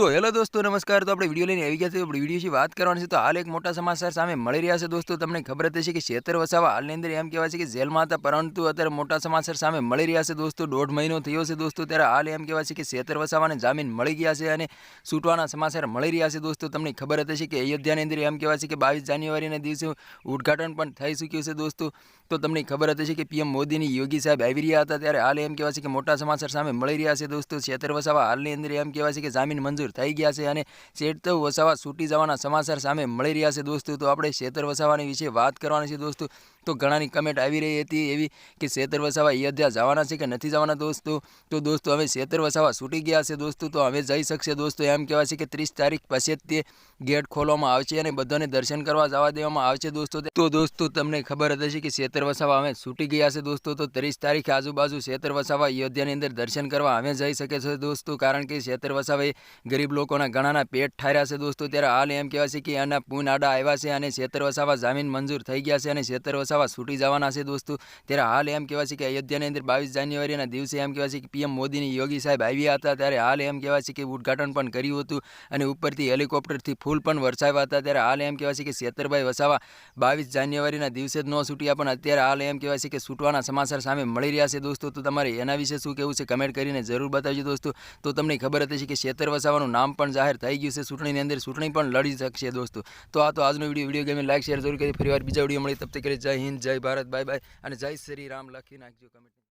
તો હેલો દોસ્તો, નમસ્કાર. તો આપણે વીડિયો લઈને આવી ગયા છે આપણે વીડિયો વિશે વાત કરવાની છે. તો હાલ એક મોટા સમાચાર સામે મળી રહ્યા છે દોસ્તો. તમને ખબર જ છે કે શેતર વસાવા હાલની અંદર એમ કહેવાય છે કે જેલમાં હતા, પરંતુ અત્યારે મોટા સમાચાર સામે મળી રહ્યા છે દોસ્તો. દોઢ મહિનો થયો છે દોસ્તો. ત્યારે હાલ એમ કહેવાય છે કે શેતર વસાવાને જામીન મળી ગયા છે અને છૂટવાના સમાચાર મળી રહ્યા છે દોસ્તો. તમને ખબર જ છે કે અયોધ્યાની અંદર એમ કહેવાય છે કે બાવીસ જાન્યુઆરીના દિવસે ઉદ્ઘાટન પણ થઈ ચૂક્યું છે દોસ્તો. તો તમને ખબર જ છે કે પીએમ મોદીની યોગી સાહેબ આવી રહ્યા હતા. ત્યારે હાલ એમ કહેવાય છે કે મોટા સમાચાર સામે મળી રહ્યા છે દોસ્તો. શેતર વસાવા હાલની અંદર એમ કહેવાય છે કે જામીન મંજૂર થઈ ગયા છે અને શેતર વસાવા છૂટી જવાના સમાચાર સામે મળી રહ્યા છે દોસ્તો. તો આપણે શેતર વસાવાની વિશે વાત કરવાની છે દોસ્તો. તો ઘણાની કમેન્ટ આવી રહી હતી એવી કે શેતર વસાવા અયોધ્યા જવાના છે કે નથી જવાના દોસ્તો? તો દોસ્તો, હવે શેતર વસાવા છૂટી ગયા છે દોસ્તો, તો હવે જઈ શકશે દોસ્તો. એમ કહેવાય છે કે ત્રીસ તારીખ પછી જ તે ગેટ ખોલવામાં આવશે અને બધાને દર્શન કરવા જવા દેવામાં આવશે દોસ્તો. તો દોસ્તો, તમને ખબર હશે કે શેતર વસાવા હવે છૂટી ગયા છે દોસ્તો. તો ત્રીસ તારીખે આજુબાજુ શેતર વસાવા અયોધ્યાની અંદર દર્શન કરવા હવે જઈ શકે છે દોસ્તો. કારણ કે શેતર વસાવાએ ગરીબ લોકોના ઘણાના પેટ ઠાર્યા છે દોસ્તો. ત્યારે હાલ એમ કહેવાય છે કે એના પૂન આડા આવ્યા છે અને શેતર વસાવા જામીન મંજૂર થઈ ગયા છે અને શેતર વસાવા છૂટી જવાના છે દોસ્તો. ત્યારે હાલ એમ કહેવાય છે કે અયોધ્યાની અંદર બાવીસ જાન્યુઆરીના દિવસે એમ કહેવાય છે કે પીએમ મોદીની યોગી સાહેબ આવ્યા હતા. ત્યારે હાલ એમ કહેવાય છે કે ઉદઘાટન પણ કર્યું હતું અને ઉપરથી હેલિકોપ્ટરથી ફૂલ પણ વરસાવ્યા હતા. ત્યારે હાલ એમ કહેવાય છે કે શેતરભાઈ વસાવા બાવીસ જાન્યુઆરીના દિવસે જ ન છૂટ્યા, પણ અત્યારે હાલ એમ કહેવાય છે કે છૂટવાના સમાચાર સામે મળી રહ્યા છે દોસ્તો. તો તમારે એના વિશે શું કહેવું છે કમેન્ટ કરીને જરૂર બતાવજો દોસ્તો. તો તમને ખબર હતી કે શેતર વસાવાનું નામ પણ જાહેર થઈ ગયું છે. ચૂંટણીની અંદર ચૂંટણી પણ લડી શકશે દોસ્તો. તો આ તો આજનો વીડિયો વીડિયો ગમે લાઈક, શેર જરૂર કરી. ફરીવાર બીજા વીડિયો મળી તબ તક જય હિન્દ જય ભારત બાય બાય અને જય શ્રી રામ. લખી નાખજો કમેન્ટ.